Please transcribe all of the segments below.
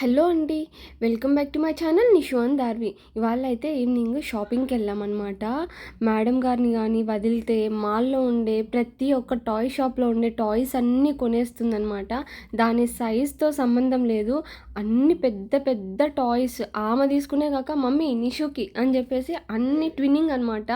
Hello అండి welcome back to my channel నిషువన్ దార్వి. ఇవాళ అయితే ఈవినింగ్ షాపింగ్కి వెళ్ళామన్నమాట. మేడం గారిని కానీ వదిలితే మాల్లో ఉండే ప్రతి ఒక్క టాయ్ షాప్లో ఉండే టాయ్స్ అన్నీ కొనేస్తుందన్నమాట. దాని సైజ్తో సంబంధం లేదు. అన్ని పెద్ద పెద్ద టాయ్స్. ఆమె తీసుకునే కాక మమ్మీ నిషుకి అని చెప్పేసి అన్ని ట్విన్నింగ్ అనమాట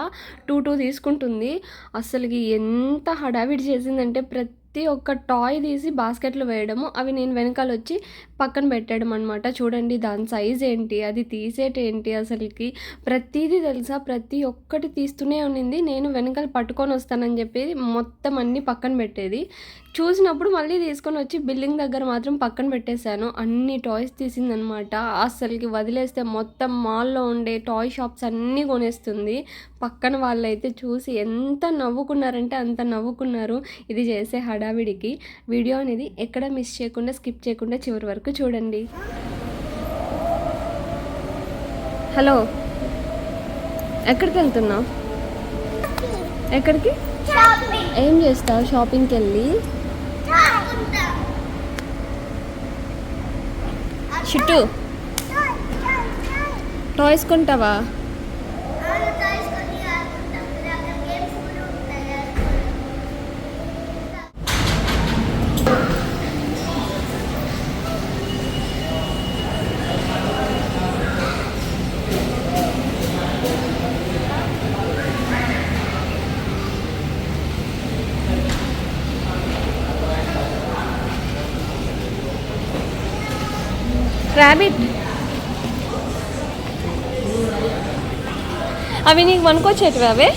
టూ టూ తీసుకుంటుంది. అసలుకి ఎంత హడావిడి చేసిందంటే ప్రతి ప్రతి ఒక్క టాయ్ తీసి బాస్కెట్లో వేయడము అవి నేను వెనకాల వచ్చి పక్కన పెట్టడం అనమాట చూడండి దాని సైజ్ ఏంటి అది తీసేటేంటి అసలుకి? ప్రతిదీ తెలుసా? ప్రతి ఒక్కటి తీస్తూనే ఉన్నింది నేను వెనకాల పట్టుకొని వస్తానని చెప్పేది మొత్తం అన్నీ పక్కన పెట్టేది. చూసినప్పుడు మళ్ళీ తీసుకొని వచ్చి బిల్డింగ్ దగ్గర మాత్రం పక్కన పెట్టేశాను. అన్ని టాయ్స్ తీసిందనమాట అసలుకి వదిలేస్తే మొత్తం మాల్లో ఉండే టాయ్ షాప్స్ అన్నీ కొనేస్తుంది. పక్కన వాళ్ళైతే చూసి ఎంత నవ్వుకున్నారంటే అంత నవ్వుకున్నారు. ఇది చేసే హడావిడికి. వీడియో అనేది ఎక్కడ మిస్ చేయకుండా స్కిప్ చేయకుండా చివరి వరకు చూడండి. హలో ఎక్కడికి? వెళ్తున్నావు ఎక్కడికి ఏం చేస్తావు? షాపింగ్కి వెళ్ళి చిట్టు. టాయ్స్ కొంటావా? ర్యాబిట్ అవి నీకు వనుకొచ్చేటివి అవే?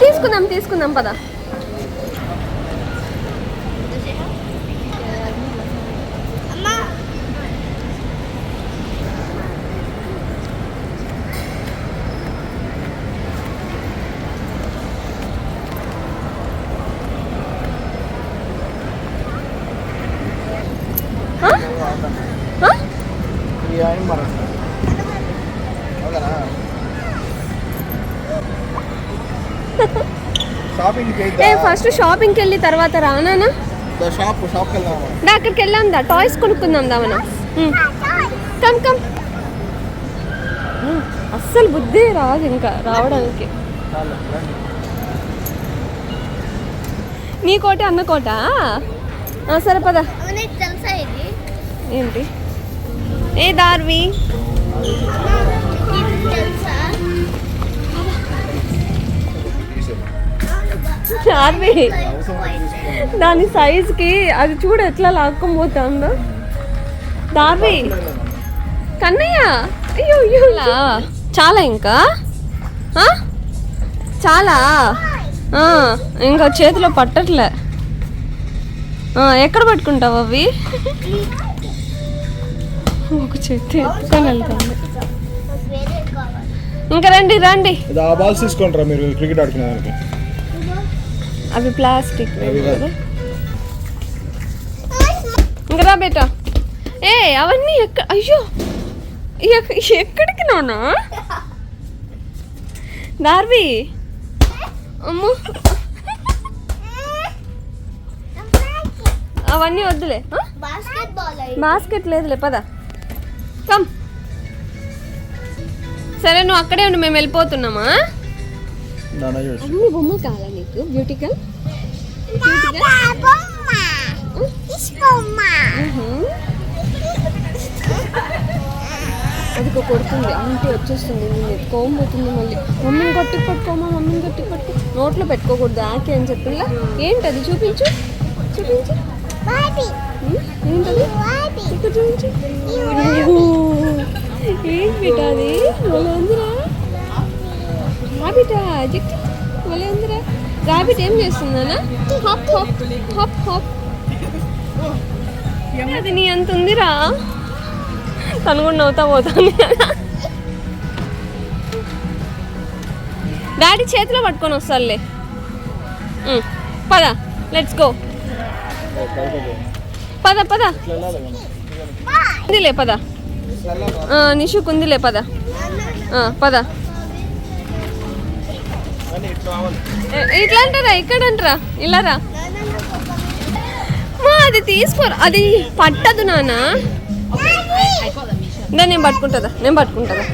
తీసుకుందాం తీసుకుందాం పద ఆ? ఆ? ఫస్ట్ షాపింగ్కి వెళ్ళి తర్వాత రానా షాప్ షాప్కి వెళ్దామా దా అక్కడికి వెళ్ళాం దా టాయ్స్ కొనుక్కుందాం దా మనం. Come come. అస్సలు బుద్ధి రాదు ఇంకా రావడానికి. నీ కోట అన్న కోట? ఆ, సరే పద. ఏంటి? ఏ దార్వి? తెలుసా? దార్వి దాని సైజ్కి అది చూడు ఎట్లా లాక్కొని పోతుందో దార్వి కన్నయ్య. అయ్యో అయ్యో. ఇలా. చాలా ఇంకా? చాలా? ఇంకా చేతిలో పట్టట్లే. ఆ, ఎక్కడ పట్టుకుంటావు అవి? ఒక చేతి ఎత్తుకొని వెళ్తాను. ఇంకా రండి రండి. బాల్స్ తీసుకుంటారా మీరు క్రికెట్ ఆడుకునే దానికి. అవి ప్లాస్టిక్. ఇంకా రా బేటా. ఏ అవన్నీ ఎక్కడ అయ్యో. ఎక్క- ఎక్కడికి నానా దార్వి అమ్మో. అవన్నీ వద్దులే? బాస్కెట్ లేదులే పద. కమ్. సరే నువ్వు అక్కడే ఉండి మేము వెళ్ళిపోతున్నామా. అన్ని బొమ్మలు కావాలా నీకు? బ్యూటికల్ అది కొడుతుంది. అంటే వచ్చేస్తుంది నేను ఎత్తుకోబోతుంది మళ్ళీ. మమ్మీని కొట్టి పట్టుకోమా మమ్మీని కొట్టి పట్టుకో నోట్లో పెట్టుకోకూడదు. ఆకే అని చెప్పిందా ఏంటి అది చూపించు. చూపించు ఉమ్, ఏంటది? ఇక్కడ చూపించు. ఏంటి బిడ్డ అది ఉందిరా రాబిటా జిక్ మళ్ళీ ఉందిరా. రాబిట్ ఏం చేస్తుందనా హాప్ హాప్ హాప్ హాప్ అది నీ అంత ఉందిరా. తను కూడా నవ్వుతా పోతాను డాడీ చేతిలో పట్టుకొని వస్తాలే పద లెట్స్ గో పద పద. ఉందిలే పద. నిషుకు ఉందిలే పద. పద. ఇట్లా అంటారా ఇక్కడ అంటారా ఇలా రా మా అది తీసుకోరా అది పట్టదు నాన్న. నేను పట్టుకుంటుందా? నేను పట్టుకుంటుందా?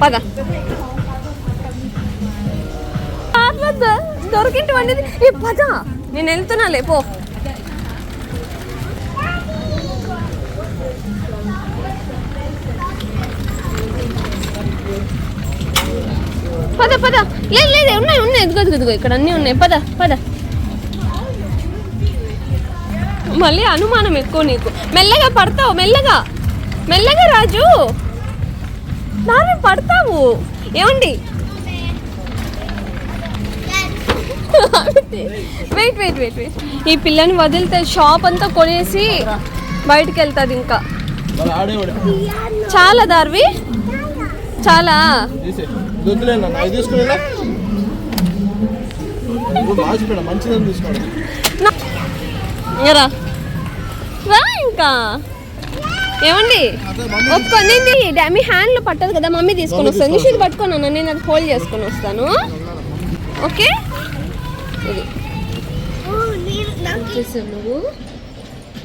పద. దొరికింటివన్నీ ఏ పద. నేను వెళ్తున్నాలే పో. పద పద. లేదు లేదు ఉన్నాయి ఉన్నాయి. ఎదుగు ఎదుగు ఇక్కడ అన్నీ ఉన్నాయి. పద పద. మళ్ళీ అనుమానం ఎక్కువ నీకు. మెల్లగా పడతావు మెల్లగా. మెల్లగా రాజు. నాన్న పడతావు. ఏమండి? వెయిట్ వెయిట్ వెయిట్ వెయిట్ ఈ పిల్లని వదిలితే షాప్ అంతా కొనేసి బయటికి వెళ్తుంది ఇంకా. చాలా దార్వి. చాలా. తీసే నాకు తీసుకునేలా మార్చిపోయినా మంచిదని తీసుకోండి. రా ఇంకా. ఏమండి? ఒప్పుకొని మీ హ్యాండ్లో పట్టదు కదా మమ్మీ తీసుకొని వస్తాను. నిషి ఇది అన్న నేను అది హోల్డ్ చేసుకొని వస్తాను. ఓకే? ఇది. చేసావు నువ్వు?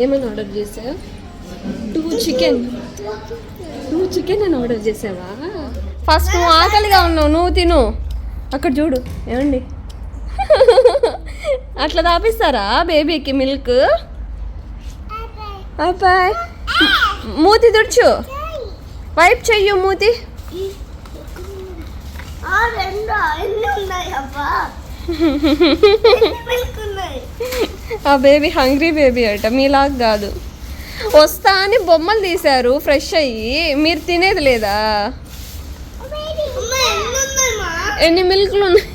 ఏమైనా ఆర్డర్ చేసావు? టూ చికెన్ టూ చికెన్ అని ఆర్డర్ చేసావా? ఫస్ట్ నువ్వు ఆకలిగా ఉన్నావు నువ్వు తిను. అక్కడ చూడు ఏమండి? అట్లా తాపిస్తారా బేబీకి మిల్క్? అబ్బాయ్ మూతి తుడుచు. వైప్ చెయ్యు మూతి. ఆ బేబీ హంగ్రీ బేబీ అట మీలాగా కాదు. వస్తా అని బొమ్మలు తీశారు ఫ్రెష్ అయ్యి. మీరు తినేది లేదా అమ్మ ఎన్ని ఉన్నాయి మా ఎన్ని మిల్క్లు ఉన్నాయి?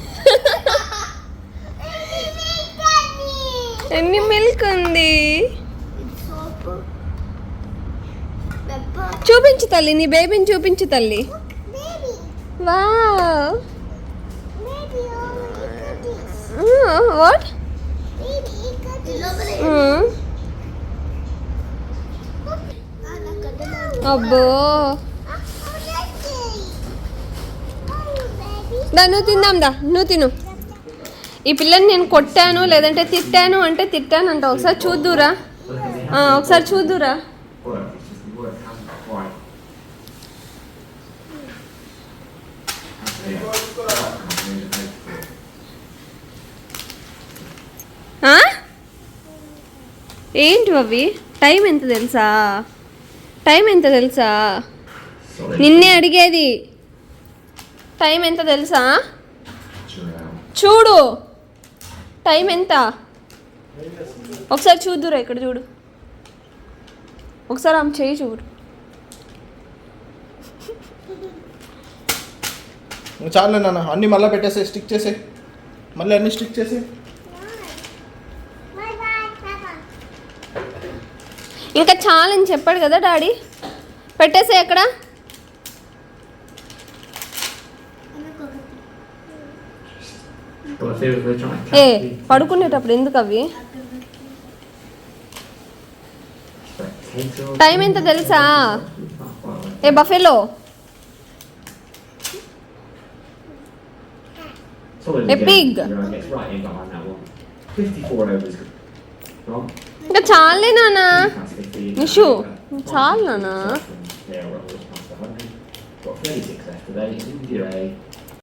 ఎన్ని మిల్క్ ఉంది? చూపించు తల్లి నీ బేబీని చూపించు తల్లి. వావ్. వాట్? అబ్బో. దా నువ్వు తిందాం దా నువ్వు తిను. ఈ పిల్లని నేను కొట్టాను లేదంటే తిట్టాను అంటే తిట్టాను అంట. ఒకసారి చూద్దురా. ఒకసారి చూద్దురా. ఆ? ఏంటి అవి? టైం ఎంత తెలుసా? టైం ఎంత తెలుసా? నిన్నే అడిగేది. టైం ఎంత తెలుసా? చూడు. టైం ఎంత? ఒకసారి చూద్దురా ఇక్కడ చూడు. ఒకసారి ఆమె చేయి చూడు. చాలే నాన్న అన్ని మళ్ళీ పెట్టేసే స్టిక్ చేసే మళ్ళీ అన్ని స్టిక్ చేసే ఇంకా చాలని చెప్పాడు కదా డాడీ. పెట్టేసే ఎక్కడ ఏ పడుకునేటప్పుడు ఎందుకు అవి? టైం ఎంత తెలుసా? ఏ బఫేలో? ఇంకా చాలే నానా నిషు చాలు నానా 36 after?